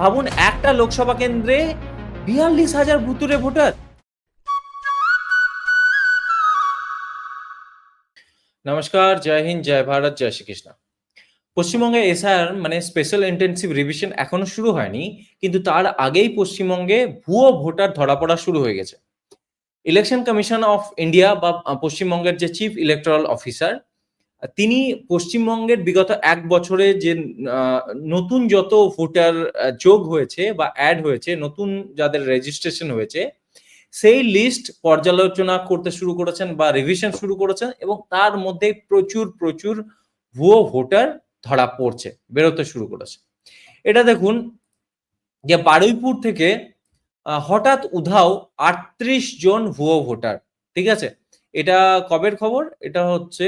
ভাবুন একটা লোকসভা কেন্দ্রে বিয়াল্লিশ হাজার ভুতুরে ভোটার। নমস্কার, জয় হিন্দ, জয় ভারত, জয় শ্রীকৃষ্ণ। পশ্চিমবঙ্গে এসআর মানে স্পেশাল ইন্টেন্সিভ রিভিশন এখনও শুরু হয়নি, কিন্তু তার আগেই পশ্চিমবঙ্গে ভুয়ো ভোটার ধরা পড়া শুরু হয়ে গেছে। ইলেকশন কমিশন অফ ইন্ডিয়া বা পশ্চিমবঙ্গের যে চিফ ইলেকট্রাল অফিসার তিনি পশ্চিমবঙ্গের বিগত এক বছরে যে নতুন যত ভোটার যোগ হয়েছে বা অ্যাড হয়েছে, নতুন যাদের রেজিস্ট্রেশন হয়েছে, সেই লিস্ট পর্যালোচনা করতে শুরু করেছেন বা রিভিশন শুরু করেছেন এবং তার মধ্যে প্রচুর প্রচুর ভুয়ো ভোটার ধরা পড়ছে, বেরোতে শুরু করেছে। এটা দেখুন যে, বারুইপুর থেকে হঠাৎ উধাও আটত্রিশ জন ভুয়ো ভোটার, ঠিক আছে? এটা কবের খবর? এটা হচ্ছে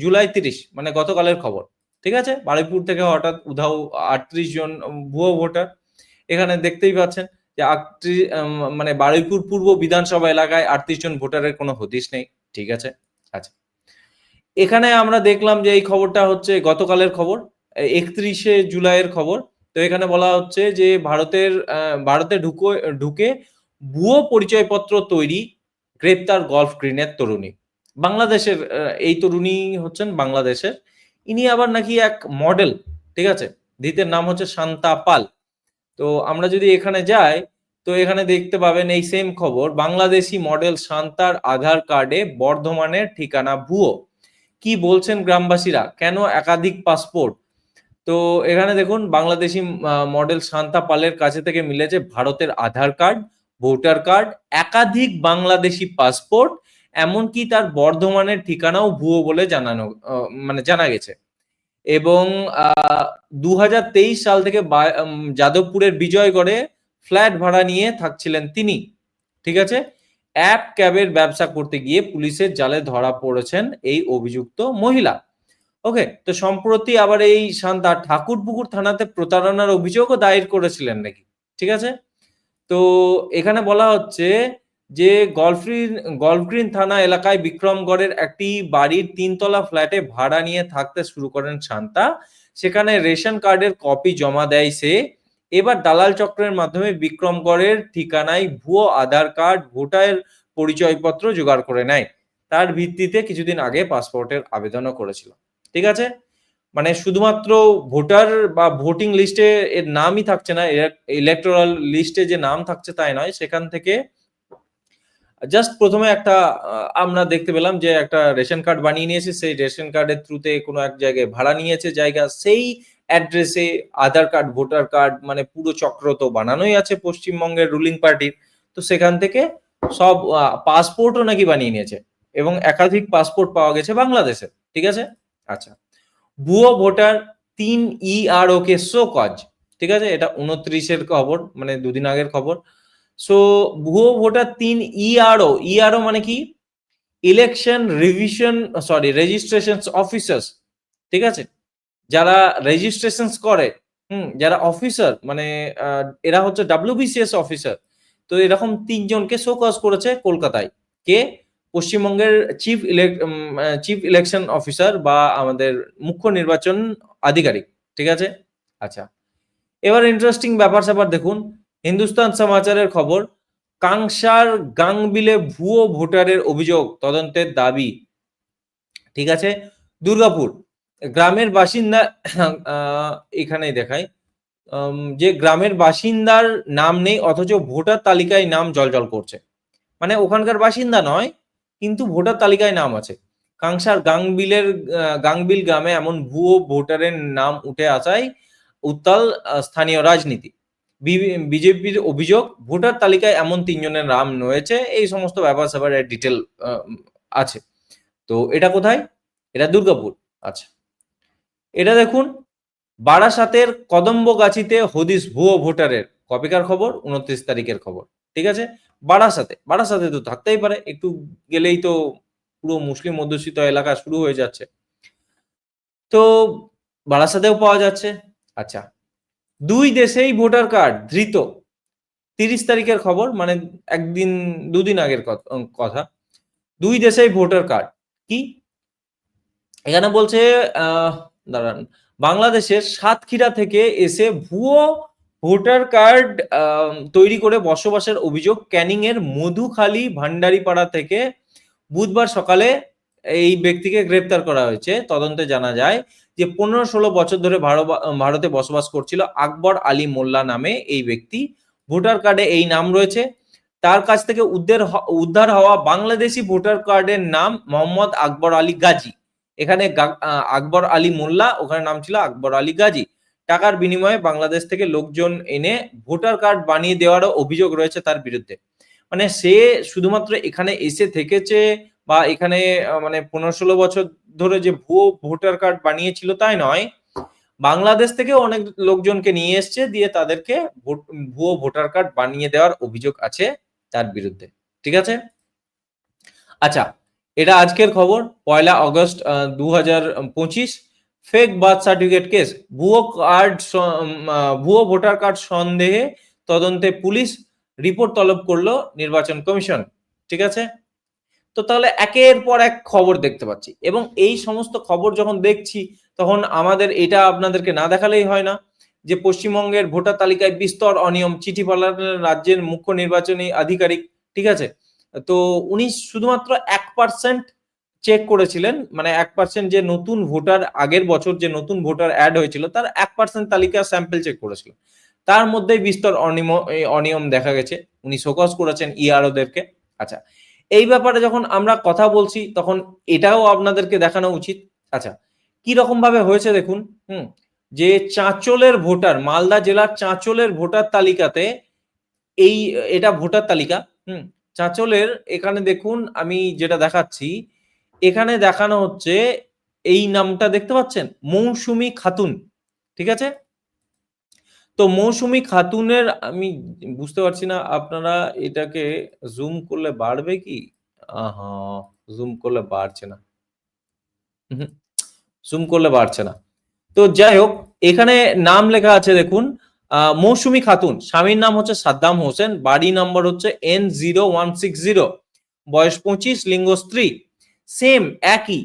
জুলাই তিরিশ মানে গতকালের খবর, ঠিক আছে? বারুইপুর থেকে হঠাৎ উধাও আটত্রিশ জন ভুয়ো ভোটার। এখানে দেখতেই পাচ্ছেন যে আটত্রিশ মানে বারুইপুর পূর্ব বিধানসভা এলাকায় আটত্রিশ জন ভোটারের কোনো হদিশ নেই, ঠিক আছে? আচ্ছা। এখানে আমরা দেখলাম যে এই খবরটা হচ্ছে গতকালের খবর একত্রিশে জুলাইয়ের খবর। তো এখানে বলা হচ্ছে যে ভারতের ভারতে ঢুকো, ঢুকে ভুয়ো পরিচয়পত্র তৈরি, গ্রেপ্তার গলফ গ্রিনের তরুণী। বাংলাদেশের এই তরুণী হচ্ছেন বাংলাদেশের। ইনি আবার নাকি এক মডেল ঠিক আছে? ধৃতের নাম হচ্ছে শান্তা পাল। তো আমরা যদি এখানে যাই, তো এখানে দেখতে পাবেন এই সেম খবর, বাংলাদেশি মডেল শান্তার আধার কার্ডে বর্ধমানের ঠিকানা ভুয়ো। কি বলছেন গ্রামবাসীরা? কেন একাধিক পাসপোর্ট তো এখানে দেখুন, বাংলাদেশি মডেল শান্তা পালের কাছে থেকে মিলেছে ভারতের আধার কার্ড ভোটার কার্ড একাধিক বাংলাদেশি পাসপোর্ট এমনকি তার বর্ধমানের ঠিকানাও ভুয়ো বলে জানানো মানে জানা গেছে। এবং দু হাজার তেইশ সাল থেকে যাদবপুরের বিজয়গড়ে ফ্ল্যাট ভাড়া নিয়ে থাকছিলেন তিনি, ঠিক আছে? অ্যাপ ক্যাবের ব্যবসা করতে গিয়ে পুলিশের জালে ধরা পড়েছেন এই অভিযুক্ত মহিলা। ওকে, তো সম্প্রতি আবার এই শান্তা ঠাকুরপুকুর থানাতে প্রতারণার অভিযোগও দায়ের করেছিলেন নাকি, ঠিক আছে? তো এখানে বলা হচ্ছে যে গলফ্রিন গলফগ্রিন থানা এলাকায় বিক্রমগড়ের একটি বাড়ির তিনতলা ফ্ল্যাটে ভাড়া নিয়ে থাকতে শুরু করেন শান্তা। সেখানে রেশন কার্ডের কপি জমা দেয় সে। এবার দালাল চক্রের মাধ্যমে বিক্রমগড়ের ঠিকানায় ভুয়ো আধার কার্ড ভোটার পরিচয়পত্র জোগাড় করে নেয়। তার ভিত্তিতে কিছুদিন আগে পাসপোর্টের আবেদনও করেছিল। ঠিক আছে? মানে শুধুমাত্র ভোটার বা ভোটিং লিস্টে এর নামই থাকছে না ইলেকট্রাল লিস্টে যে নাম থাকছে তাই নয়, সেখান থেকে জাস্ট প্রথমে একটা আমরা দেখতে পেলাম যে একটা রেশন কার্ড বানিয়ে নিয়েছে, সেই রেশন কার্ডের থ্রুতে কোনো এক জায়গায় ভাড়া নিয়েছে জায়গা, সেই অ্যাড্রেসে আধার কার্ড, ভোটার কার্ড মানে পুরো চক্র তো বানানোই আছে পশ্চিমবঙ্গের রুলিং পার্টির তো সেখান থেকে সব পাসপোর্টও নাকি বানিয়ে নিয়েছে এবং একাধিক পাসপোর্ট পাওয়া গেছে বাংলাদেশে, ঠিক আছে? আচ্ছা। ভুয়ো ভোটার তিন ইআরও কে শো কজ ঠিক আছে? এটা উনত্রিশের খবর মানে দুদিন আগের খবর। সো ভুয়ো ভোটার তিন ইআরও ইআরও মানে কি? Election revision sorry registration officers ঠিক আছে? যারা রেজিস্ট্রেশন করে, হুম, যারা অফিসার মানে এরা হচ্ছে ডাব্লিউবিসিএস অফিসার তো এরকম তিনজনকে শোকজ করেছে কলকাতায়। কে? পশ্চিমবঙ্গের চিফ ইলেক চিফ ইলেকশন অফিসার বা আমাদের মুখ্য নির্বাচন আধিকারিক, ঠিক আছে? আচ্ছা এবার ইন্টারেস্টিং ব্যাপার স্যাপার দেখুন। হিন্দুস্তান সমাচারের খবর, কাংসার গাংবিলে ভুয়ো ভোটারের অভিযোগ, তদন্তের দাবি। ঠিক আছে? দুর্গাপুর, গ্রামের বাসিন্দা এখানেই দেখাই। যে গ্রামের বাসিন্দার নাম নেই, অথচ ভোটার তালিকায় নাম জলজল করছে। মানে ওখানকার বাসিন্দা নয়, কিন্তু ভোটার তালিকায় নাম আছে। কাংসার গাংবিলের গাংবিল গ্রামে এমন ভুয়ো ভোটারের নাম উঠে আসায় উত্তাল স্থানীয় রাজনীতি। বিজেপির অভিযোগ, ভোটার তালিকায় এমন তিনজনের নাম রয়েছে, এই সমস্ত ব্যাপার স্যাপারের ডিটেল আছে। তো এটা কোথায়? এটা দুর্গাপুর। আচ্ছা। এটা দেখুন, বারাসাতের কদম্বগাছিতে হদিস ভুয়ো ভোটারের কপিকার খবর, উনত্রিশ তারিখের খবর, ঠিক আছে? বারাসাতে বারাসাতে তো থাকতেই পারে, একটু গেলেই তো পুরো মুসলিম অধ্যুষিত এলাকা শুরু হয়ে যাচ্ছে। তো বারাসাতেও পাওয়া যাচ্ছে। আচ্ছা দুই দেশেই ভোটার কার্ড ধৃত। তিরিশ তারিখের খবর মানে একদিন, দুদিন আগের কথ- দুই দেশেই ভোটার কার্ড। কি? এখানে বলছে দাঁড়ান। বাংলাদেশের সাতক্ষীরা থেকে এসে ভুয়ো ভোটার কার্ড তৈরি করে বসবাসের অভিযোগ ক্যানিং এর মধুখালী ভান্ডারিপাড়া থেকে বুধবার সকালে এই ব্যক্তিকে গ্রেপ্তার করা হয়েছে। তদন্তে জানা যায় যে পনেরো ষোলো বছর ধরে ভারত- বসবাস করছিল আকবর আলী মোল্লা নামে এই ব্যক্তি। ভোটার কার্ডে এই নাম রয়েছে। তার কাছ থেকে উদ্ধার উদ্ধার হওয়া বাংলাদেশি ভোটার কার্ডের নাম মোহাম্মদ আকবর আলী গাজী। এখানে আকবর আলী মোল্লা, ওখানে নাম ছিল আকবর আলী গাজী। টাকার বিনিময়ে বাংলাদেশ থেকে লোকজন এনে ভোটার কার্ড বানিয়ে দেওয়ারও অভিযোগ রয়েছে তার বিরুদ্ধে। মানে সে শুধুমাত্র এখানে এসে থেকেছে বা এখানে মানে পনেরো ষোলো বছর ধরে যে ভুয়ো ভোটার কার্ড বানিয়েছিল তাই নয়, বাংলাদেশ থেকে অনেক লোকজনকে নিয়ে এসছে দিয়ে তাদেরকে ভুয়ো ভোটার কার্ড বানিয়ে দেওয়ার অভিযোগ আছে তার বিরুদ্ধে। ঠিক আছে? আচ্ছা এটা আজকের খবর। পয়লা আগস্ট দু ফেক বার্থ সার্টিফিকেট কেস। ভুয়ো কার্ড ভুয়ো ভোটার কার্ড সন্দেহে তদন্তে পুলিশ রিপোর্ট তলব করল নির্বাচন কমিশন। ঠিক আছে? তো তাহলে একের পর এক খবর দেখতে পাচ্ছি। এবং এই সমস্ত খবর যখন দেখছি, তখন আমাদের এটা আপনাদেরকে না দেখালেই হয় না যে পশ্চিমবঙ্গের ভোটার তালিকায় বিস্তর অনিয়ম, চিঠি পাঠালেন রাজ্যের মুখ্য নির্বাচনী আধিকারিক, ঠিক আছে? তো উনি শুধুমাত্র এক পার্সেন্ট চেক করেছিলেন মানে এক পার্সেন্ট যে নতুন ভোটার, আগের বছর যে নতুন ভোটার অ্যাড হয়েছিল, তার এক পার্সেন্ট তালিকা স্যাম্পল চেক করেছিলেন। তার মধ্যেই বিস্তর অনিয়ম অনিয়ম দেখা গেছে। উনি শোকজ করেছেন ইআরওদেরকে আচ্ছা এই ব্যাপারে যখন আমরা কথা বলছি, তখন এটাও আপনাদেরকে দেখানো উচিত। আচ্ছা কি রকম ভাবে হয়েছে দেখুন, হুম, যে চাঁচলের ভোটার, মালদা জেলার চাঁচলের ভোটার তালিকাতে এই, এটা ভোটার তালিকা, হুম, চাঁচলের এখানে দেখুন, আমি যেটা দেখাচ্ছি, এখানে দেখানো হচ্ছে, এই নামটা দেখতে পাচ্ছেন? মৌসুমি খাতুন, ঠিক আছে? তো মৌসুমি খাতুনের, আমি বুঝতে পারছি না, আপনারা এটাকে জুম করলে বাড়বে কি? জুম করলে বাড়ছে না। জুম করলে বাড়ছে না। তো যাই হোক, এখানে নাম লেখা আছে, দেখুন মৌসুমি খাতুন, স্বামীর নাম হচ্ছে সাদ্দাম হোসেন, বাড়ি নাম্বার হচ্ছে N zero one six zero বয়স পঁচিশ, লিঙ্গ স্ত্রী সেম একই।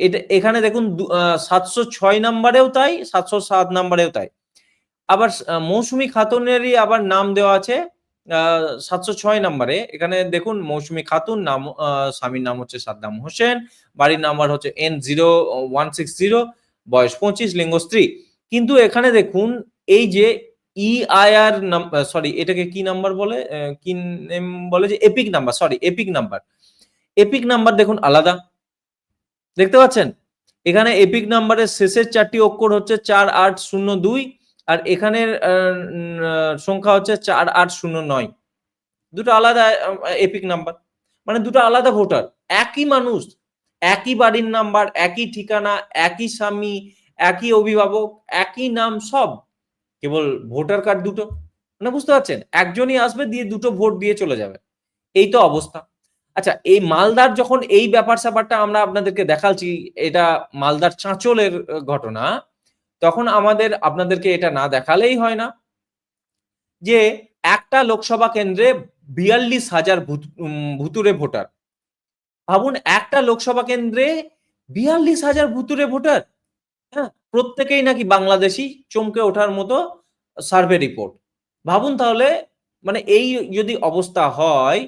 এটা, এখানে দেখুন সাতশো ছয় নাম্বারেও তাই, সাতশো সাত নাম্বারেও তাই। আবার মৌসুমি খাতুনেরই আবার নাম দেওয়া আছে সাতশো ছয় নাম্বারে। এখানে দেখুন, মৌসুমি খাতুন নাম স্বামীর নাম হচ্ছে সাদ্দাম হোসেন, বাড়ির নাম্বার হচ্ছে N zero one six zero, বয়স পঁচিশ, লিঙ্গ স্ত্রী। কিন্তু এখানে দেখুন, এই যে E ইআইআর সরি এটাকে কি নাম্বার বলে? কি name বলে যে EPIC number sorry EPIC number. EPIC number দেখুন, আলাদা। দেখতে পাচ্ছেন? এখানে এপিক নাম্বারের শেষের চারটি অক্ষর হচ্ছে চার আট শূন্য দুই আর এখানের সংখ্যা হচ্ছে চার আট শূন্য নয়। দুটো আলাদা এপিক নাম্বার। মানে দুটো আলাদা ভোটার। একই মানুষ, একই বাড়ির নাম্বার, একই ঠিকানা, একই স্বামী, একই অভিভাবক, একই নাম সব। কেবল ভোটার কার্ড দুটো। মানে বুঝতে পারছেন? একজনই আসবে দিয়ে দুটো ভোট দিয়ে চলে যাবে। এই তো অবস্থা। আচ্ছা এই মালদার যখন এই ব্যাপার স্যাপারটা আমরা আপনাদেরকে দেখাচ্ছি, এটা মালদার চাঁচলের ঘটনা। তখন আমাদের, আপনাদেরকে এটা না দেখালেই হয় না যে একটা লোকসভা কেন্দ্রে বিয়াল্লিশ হাজার ভুতুরে ভোটার। ভাবুন, একটা লোকসভা কেন্দ্রে বিয়াল্লিশ হাজার ভুতুরে ভোটার। হ্যাঁ প্রত্যেকেই নাকি বাংলাদেশি, চমকে ওঠার মতো সার্ভে রিপোর্ট। ভাবুন তাহলে মানে এই যদি অবস্থা হয়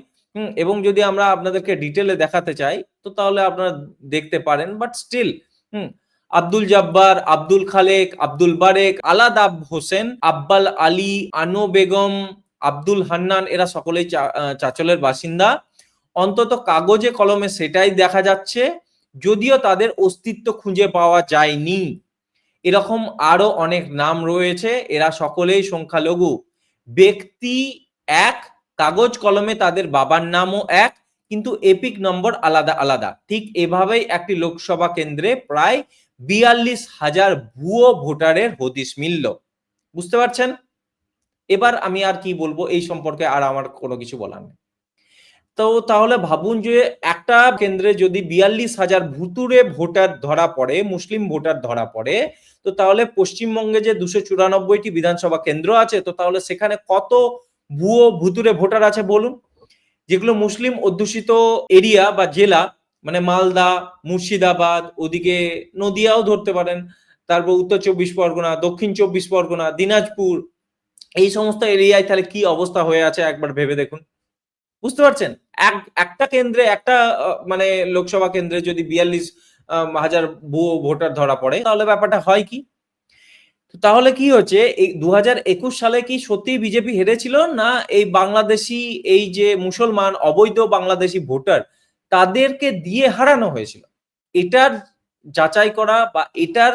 এবং যদি আমরা আপনাদেরকে ডিটেলে দেখাতে চাই, তো তাহলে আপনারা দেখতে পারেন, but still, hmm Abdul Jabbar Abdul Khalek Abdul Barek আলাদাব হোসেন আব্বাল আলী আনো বেগম আব্দুল হান্নান এরা সকলেই চা- আহ, বাসিন্দা। অন্তত কাগজে কলমে সেটাই দেখা যাচ্ছে। যদিও তাদের অস্তিত্ব খুঁজে পাওয়া যায়নি। এরকম আরও অনেক নাম রয়েছে এরা সকলেই সংখ্যালঘু। ব্যক্তি এক কাগজ কলমে তাদের বাবার নামও এক কিন্তু এপিক নম্বর আলাদা আলাদা। ঠিক এভাবেই একটি লোকসভা কেন্দ্রে প্রায় বিয়াল্লিশ হাজার ভুয়ো ভোটারের হদিশ মিলল। বুঝতে পারছেন? এবার আমি আর কি বলব এই সম্পর্কে আর আমার কোনো কিছু বলার নেই। তো তাহলে ভাবুন যে একটা কেন্দ্রে যদি বিয়াল্লিশ হাজার ভুতুরে ভোটার ধরা পড়ে, মুসলিম ভোটার ধরা পড়ে, তো তাহলে পশ্চিমবঙ্গে যে দুশো চুরানব্বইটি বিধানসভা কেন্দ্র আছে, তো তাহলে সেখানে কত ভুয়ো ভুতুরে ভোটার আছে বলুন? যেগুলো মুসলিম অধ্যুষিত এরিয়া বা জেলা মানে মালদা, মুর্শিদাবাদ, ওদিকে নদিয়াও ধরতে পারেন। তারপর উত্তর চব্বিশ পরগনা, দক্ষিণ চব্বিশ পরগনা, দিনাজপুর, এই সমস্ত এরিয়ায় তাহলে কি অবস্থা হয়ে আছে একবার ভেবে দেখুন। বুঝতে পারছেন? এক, একটা কেন্দ্রে, একটা মানে লোকসভা কেন্দ্রে যদি বিয়াল্লিশ হাজার ভুয়ো ভোটার ধরা পড়ে, তাহলে ব্যাপারটা হয় কি? তাহলে কি হচ্ছে, এই দু হাজার একুশ সালে কি সত্যি বিজেপি হেরেছিল না এই বাংলাদেশি, এই যে মুসলমান, অবৈধ বাংলাদেশি ভোটার তাদেরকে দিয়ে হারানো হয়েছিল। এটার যাচাই করা বা এটার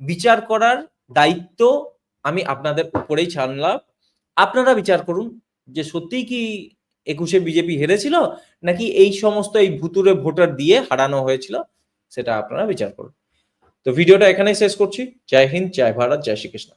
বিচার করার দায়িত্ব আমি আপনাদের উপরেই ছাড়লাম। আপনারা বিচার করুন যে সত্যিই কি একুশে বিজেপি হেরেছিল নাকি এই সমস্ত এই ভুতুরে ভোটার দিয়ে হারানো হয়েছিল সেটা আপনারা বিচার করুন। তো ভিডিওটা এখানেই শেষ করছি। জয় হিন্দ, জয় ভারত, জয় শ্রীকৃষ্ণ।